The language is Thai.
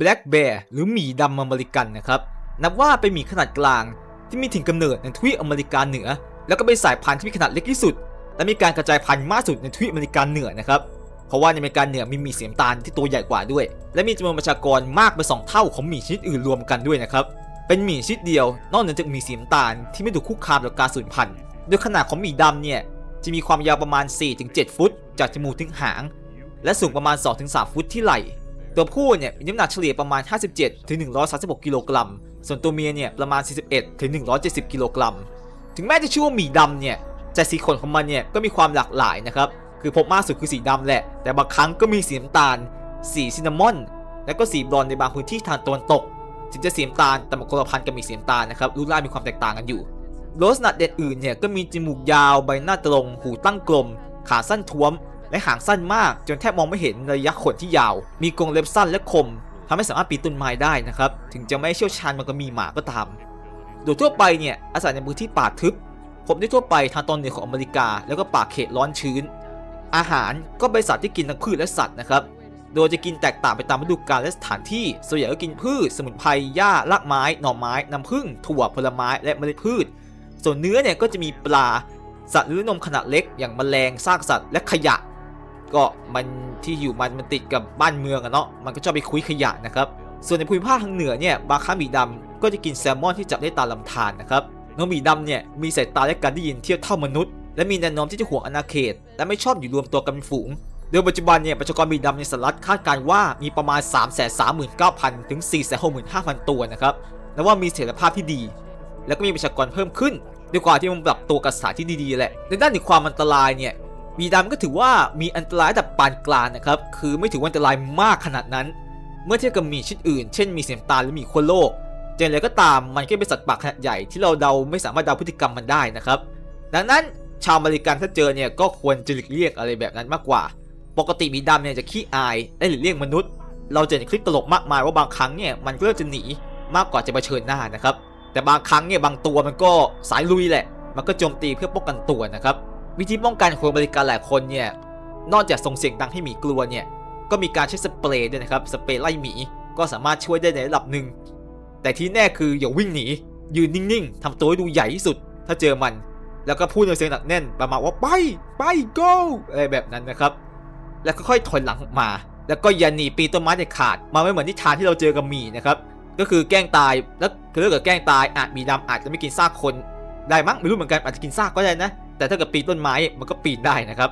Black Bear หรือหมีดำอเมริกันนะครับ นับว่าเป็นหมีขนาดกลางที่มีถิ่นกำเนิดในทวีปอเมริกาเหนือ แล้วก็เป็นสายพันธุ์ที่มีขนาดเล็กที่สุด และมีการกระจายพันธุ์มากสุดในทวีปอเมริกาเหนือนะครับ เพราะว่าในอเมริกาเหนือมีหมีเสีน้ำตาลที่ตัวใหญ่กว่าด้วย และมีจำนวนประชากรมากเป็นสองเท่าของหมีชนิดอื่นรวมกันด้วยนะครับ เป็นหมีชนิดเดียวนอกเหนือจากหมีเสีน้ำตาลที่ไม่ถูกคุกคามต่อการสูญพันธุ์ โดยขนาดของหมีดำเนี่ยจะมีความยาวประมาณ 4-7 ฟุต จากจมูกถึงหาง และสูงประมาณ 2-3 ฟุตที่ไหล่ ตัวผู้เนี่ยมีน้ำหนักเฉลี่ยประมาณ 57ถึง136 กิโลกรัม ส่วนตัวเมียเนี่ยประมาณ 41ถึง170 กิโลกรัม ถึงแม้จะชื่อว่าหมีดำเนี่ยแต่สีขนของมันเนี่ยก็มีความหลากหลายนะครับ คือพบมากสุดคือสีดำแหละ แต่บางครั้งก็มีสีน้ำตาล สีซินนามอน และก็สีบรอนในบางพื้นที่ทางตะวันตก ถึงจะสีน้ำตาลแต่มันคนละพันกับมีสีน้ำตาลนะครับรูปร่างมีความแตกต่างกันอยู่โรสนัดเด่นอื่นเนี่ยก็มีจมูกยาวใบหน้าตรง หูตั้งกลม ขาสั้นท้วม และหางสั้นมากจนแทบมองไม่เห็นระยะขนที่ยาว มีกรงเล็บสั้นและคมทำให้สามารถปีนต้นไม้ได้นะครับ ถึงจะไม่เชี่ยวชาญมันก็มีหมาก็ตาม โดยทั่วไปเนี่ยอาศัยในพื้นที่ป่าทึบ พบได้ทั่วไปทางตอนเหนือของอเมริกา แล้วก็ป่าเขตร้อนชื้น อาหารก็เป็นสัตว์ที่กินทั้งพืชและสัตว์นะครับ โดยจะกินแตกต่างไปตามฤดูกาลและสถานที่ ส่วนใหญ่ก็กินพืช สมุนไพร หญ้า รากไม้ หน่อไม้ น้ำผึ้ง ถั่ว ผลไม้ และเมล็ดพืช ส่วนเนื้อเนี่ยก็จะมีปลา สัตว์หรือนมขนาดเล็ก อย่างแมลง ซากสัตว์ และขยะ ก็มันที่อยู่มันมันติดกับบ้านเมืองอะเนาะมันก็ชอบไปคุยขยะนะครับส่วนในภูมิภาคทางเหนือเนี่ยบาครั้งหมีดำก็จะกินแซลมอนที่จับได้ตามลำธารนะครับน้องหมีดำเนี่ยมีสายตาและการได้ยินเทียบเท่ามนุษย์ และมีแนวโน้มที่จะห่วงอาณาเขต และไม่ชอบอยู่รวมตัวกันเป็นฝูงโดยปัจจุบันเนี่ยประชากรหมีดำในสหรัฐคาดการณ์ว่ามีประมาณ 339,000 ถึง 465,000 ตัวนะครับและว่ามีเสถียรภาพที่ดี แล้วก็มีประชากรเพิ่มขึ้นด้วยความที่มันปรับตัวกับสถานที่ดีๆแหละในด้านถึงความอันตรายเนี่ย มีดำก็ถือว่ามีอันตรายระดับปานกลางนะครับ คือไม่ถือว่าอันตรายมากขนาดนั้น เมื่อเทียบกับมีชนิดอื่น เช่นมีเสียมตาลหรือมีขั้วโลกจะอย่างไรก็ตามมันก็เป็นสัตว์ป่าขนาดใหญ่ที่เราเดาไม่สามารถเดาพฤติกรรมมันได้นะครับ ดังนั้นชาวอเมริกันถ้าเจอเนี่ยก็ควรจะหลีกเลี่ยงอะไรแบบนั้นมากกว่า ปกติมีดำเนี่ยจะขี้อายและหลีกเลี่ยงมนุษย์ เราจะเห็นคลิปตลกมากมายว่าบางครั้งเนี่ยมันก็เลือกจะหนีมากกว่าจะเผชิญหน้านะครับ แต่บางครั้งเนี่ยบางตัวมันก็สายลุยแหละ มันก็โจมตีเพื่อป้องกันตัวนะครับ วิธีป้องกันของอเมริกันหลายคนเนี่ยนอกจากส่งเสียงดังให้หมีกลัวเนี่ยก็มีการใช้สเปรย์ด้วยนะครับสเปรย์ไล่หมีก็สามารถช่วยได้ในระดับหนึ่งแต่ที่แน่คืออย่าวิ่งหนียืนนิ่งๆทำตัวให้ดูใหญ่ที่สุด ถ้าเจอมัน แล้วก็พูดในเสียงหนักแน่นประมาณว่าไปไป go อะไรแบบนั้นนะครับ แล้วก็ค่อยถอยหลังออกมา แล้วก็อย่าหนีปีนต้นไม้เด็ดขาดมาไม่เหมือนที่ทานที่เราเจอกับหมีนะครับก็คือแกล้งตายแล้วคือถ้าเกิดแกล้งตายอาจมีดำอาจจะไม่กินซากคน ได้มั้งไม่รู้เหมือนกันอาจจะกินซากก็ได้นะ แต่ถ้าเกิดปีนต้นไม้มันก็ปีนได้นะครับ